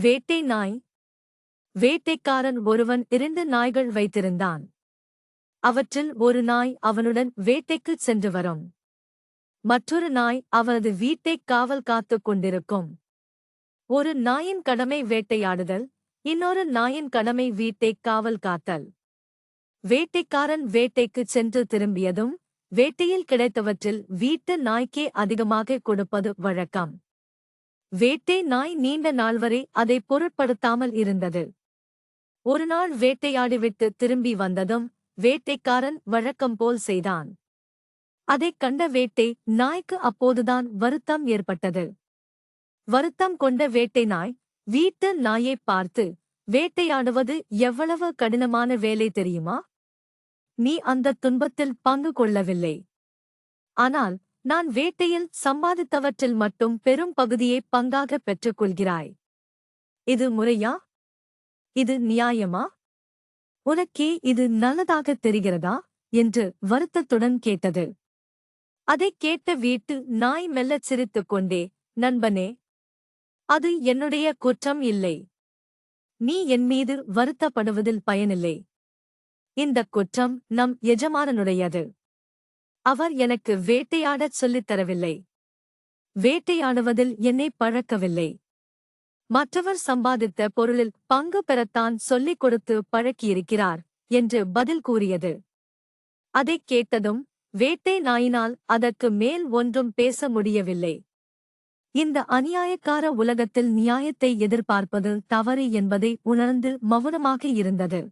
வேட்டை நாய். வேட்டைக்காரன் ஒருவன் இரண்டு நாய்கள் வைத்திருந்தான். அவற்றில் ஒரு நாய் அவனுடன் வேட்டைக்குச் சென்று வரும். மற்றொரு நாய் அவனது வீட்டைக் காவல் காத்துக் கொண்டிருக்கும். ஒரு நாயின் கடமை வேட்டையாடுதல் இன்னொரு நாயின் கடமை வீட்டைக் காவல் காத்தல். வேட்டைக்காரன் வேட்டைக்குச் சென்று திரும்பியதும் வேட்டையில் கிடைத்தவற்றில் வீட்டு நாய்க்கே அதிகமாக கொடுப்பது வழக்கம். வேட்டை நாய் நீண்ட நாள் வரை அதை பொருட்படுத்தாமல் இருந்தது. ஒருநாள் வேட்டையாடிவிட்டு திரும்பி வந்ததும் வேட்டைக்காரன் வழக்கம் போல் செய்தான். அதைக் கண்ட வேட்டை நாய்க்கு அப்போதுதான் வருத்தம் ஏற்பட்டது. வருத்தம் கொண்ட வேட்டை நாய் வீட்டு நாயைப் பார்த்து வேட்டையாடுவது எவ்வளவு கடினமான வேலை தெரியுமா? நீ அந்த துன்பத்தில் பங்கு கொள்ளவில்லை. ஆனால் நான் வேட்டையில் சம்பாதித்தவற்றில் மட்டும் பெரும் பகுதியை பங்காக பெற்றுக் கொள்கிறாய் இது முறையா? இது நியாயமா? உனக்கே இது நல்லதாகத் தெரிகிறதா? என்று வருத்தத்துடன் கேட்டது. அதைக் கேட்ட வீட்டு நாய் மெல்லச் சிரித்துக் கொண்டே நண்பனே அது என்னுடைய குற்றம் இல்லை. நீ என் மீது வருத்தப்படுவதில் பயனில்லை. இந்தக் குற்றம் நம் எஜமானனுடையது. அவர் எனக்கு வேட்டையாடச் சொல்லித் தரவில்லை. வேட்டையாடுவதில் என்னை பழக்கவில்லை. மற்றவர் சம்பாதித்த பொருளில் பங்கு பெறத்தான் சொல்லிக் கொடுத்து பழக்கியிருக்கிறார் என்று பதில் கூறியது. அதைக் கேட்டதும் வேட்டை நாயினால் அதற்கு மேல் ஒன்றும் பேச முடியவில்லை. இந்த அநியாயக்கார உலகத்தில் நியாயத்தை எதிர்பார்ப்பது தவறு என்பதை உணர்ந்து மௌனமாக இருந்தது.